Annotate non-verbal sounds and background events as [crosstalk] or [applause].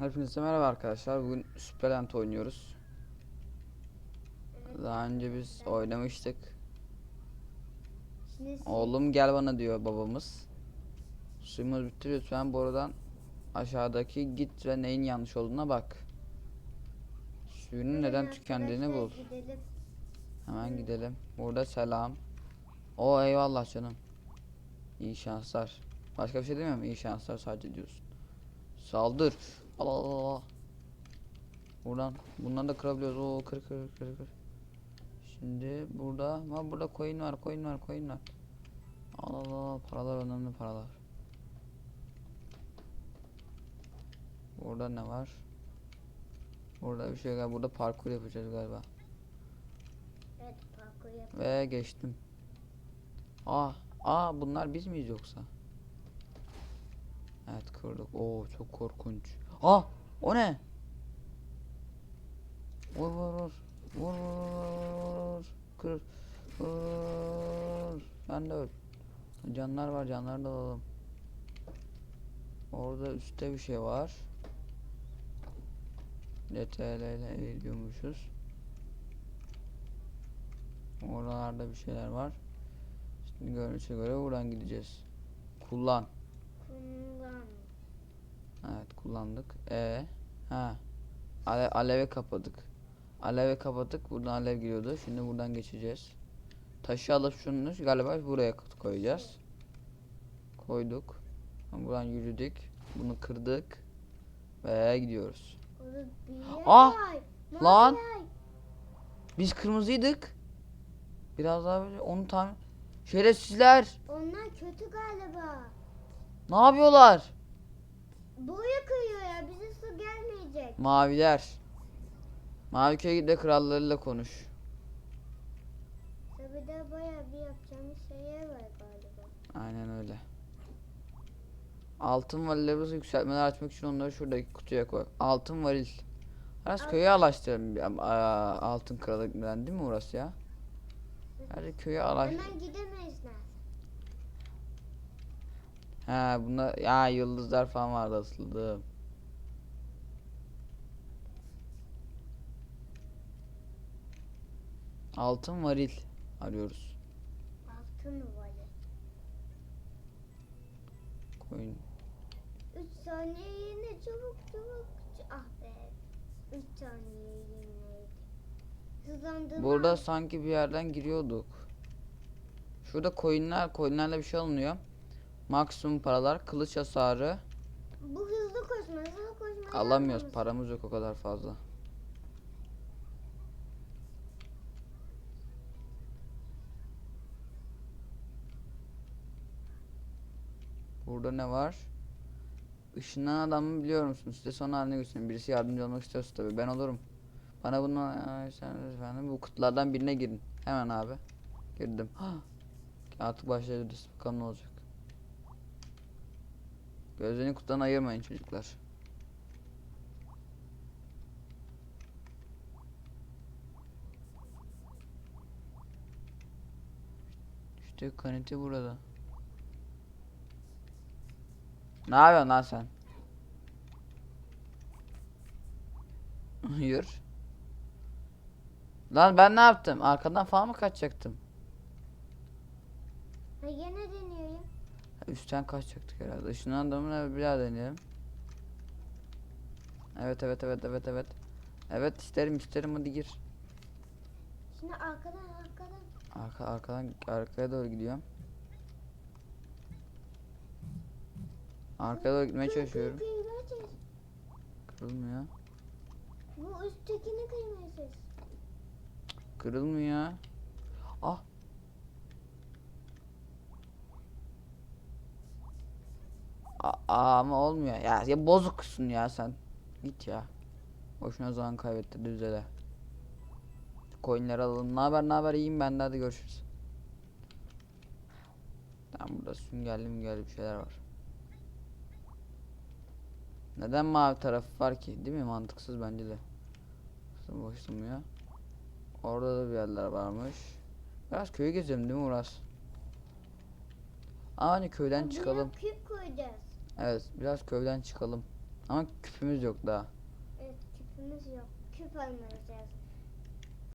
Hepinize merhaba arkadaşlar. Bugün Superland oynuyoruz. Daha önce biz oynamıştık. Oğlum gel bana diyor babamız. Suyumuz bitti lütfen buradan aşağıdaki git ve neyin yanlış olduğuna bak. Suyunun neden tükendiğini bul. Hemen gidelim. Burada selam. O eyvallah canım. İyi şanslar. Başka bir şey demiyorum. İyi şanslar sadece diyorsun. Saldır. Allah Allah Allah. Buradan bunları da kırabiliyoruz. Oo kır kır kır kır. Şimdi burada ama burada coin var, coin var, coin var. Allah Allah paralar önemli paralar. Burada ne var? Burada bir şey galiba. Burada parkur yapacağız galiba. Evet parkur yap. Ve geçtim. Aa, aa bunlar biz miyiz yoksa? Evet kırdık. Oo çok korkunç. Aa o ne? Vur vur vur. Vur vur vur. Kır. Vur. Ben de öl. Canlar var canlar da alalım. Orada üstte bir şey var. DTL ile gidiyormuşuz. Oralarda bir şeyler var. Şimdi görünüşe göre buradan gideceğiz. Kullan. Evet kullandık. E ha. Ale aleve kapadık. Aleve kapadık. Buradan alev giriyordu. Şimdi buradan geçeceğiz. Taşı alıp şunu galiba buraya koyacağız. Koyduk. Buradan yürüdük. Bunu kırdık. Ve gidiyoruz. Ah! Lan! Biz kırmızıydık. Biraz daha böyle onu tam şerefsizler. Onlar kötü galiba. Ne yapıyorlar? Boya kıyıyor ya. Bize su gelmeyecek. Maviler. Mavi köye git de krallarıyla konuş. Tabii de baya bir yapacağımız şeyler var galiba. Aynen öyle. Altın varillerimizi yükseltmeleri açmak için onları şuradaki kutuya koy. Altın varil. Biraz Al- köyü alaştıralım. Altın kralıktan değil mi orası ya? Hadi köyü alaş. Hemen gidemeyiz He bunda ya yıldızlar falan vardı asıldı. Altın varil arıyoruz. Altın mı var ya? Koyun. 3 saniye yine çabuk çabuk. Ah be. 3 saniye yine. Hızlandırma. Burada sanki bir yerden giriyorduk. Şurada coinler, coinlerle bir şey alınıyor. Maksimum paralar, kılıç hasarı. Bu hızlı koşma, hızlı koşma. Alamıyoruz, yapmamız- paramız yok o kadar fazla. Burada ne var? Işınlanan adamı biliyor musun? Size son halini göstereyim. Birisi yardımcı olmak istiyorsa tabii ben olurum. Bana bunu sen efendim bu kutulardan birine girin. Hemen abi. Girdim. [gasps] Artık başlayabiliriz. Bakalım ne olacak. Gözlerini kutudan ayırmayın çocuklar. İşte kaneti burada. Ne yapıyorsun lan sen? Hayır. Lan ben ne yaptım? Arkadan falan mı kaçacaktım? Ha yine deniyorum. Üstten kaçacaktık herhalde. Işından adamın bir daha deneyelim. Evet evet evet evet evet. Evet isterim isterim hadi gir. Şimdi arkadan arkadan. Arka, arkadan arkaya doğru gidiyorum. Arkaya doğru gitmeye çalışıyorum. Kırılmıyor. Bu üsttekini kıymayacağız. Kırılmıyor. Ah. A- ama olmuyor. Ya, ya bozuksun ya sen. Git ya. Boşuna zaman kaybettirdi üzere. Coinleri alalım. Ne haber ne haber iyiyim ben de hadi görüşürüz. Tamam burada süngerli müngerli bir şeyler var. Neden mavi tarafı var ki? Değil mi? Mantıksız bence de. Boşlamıyor. Orada da bir yerler varmış. Biraz köyü gezelim değil mi Uras? Ama hani köyden çıkalım. küp koyacağız. Evet biraz köyden çıkalım. Ama küpümüz yok daha. Evet küpümüz yok. Küp almamız lazım.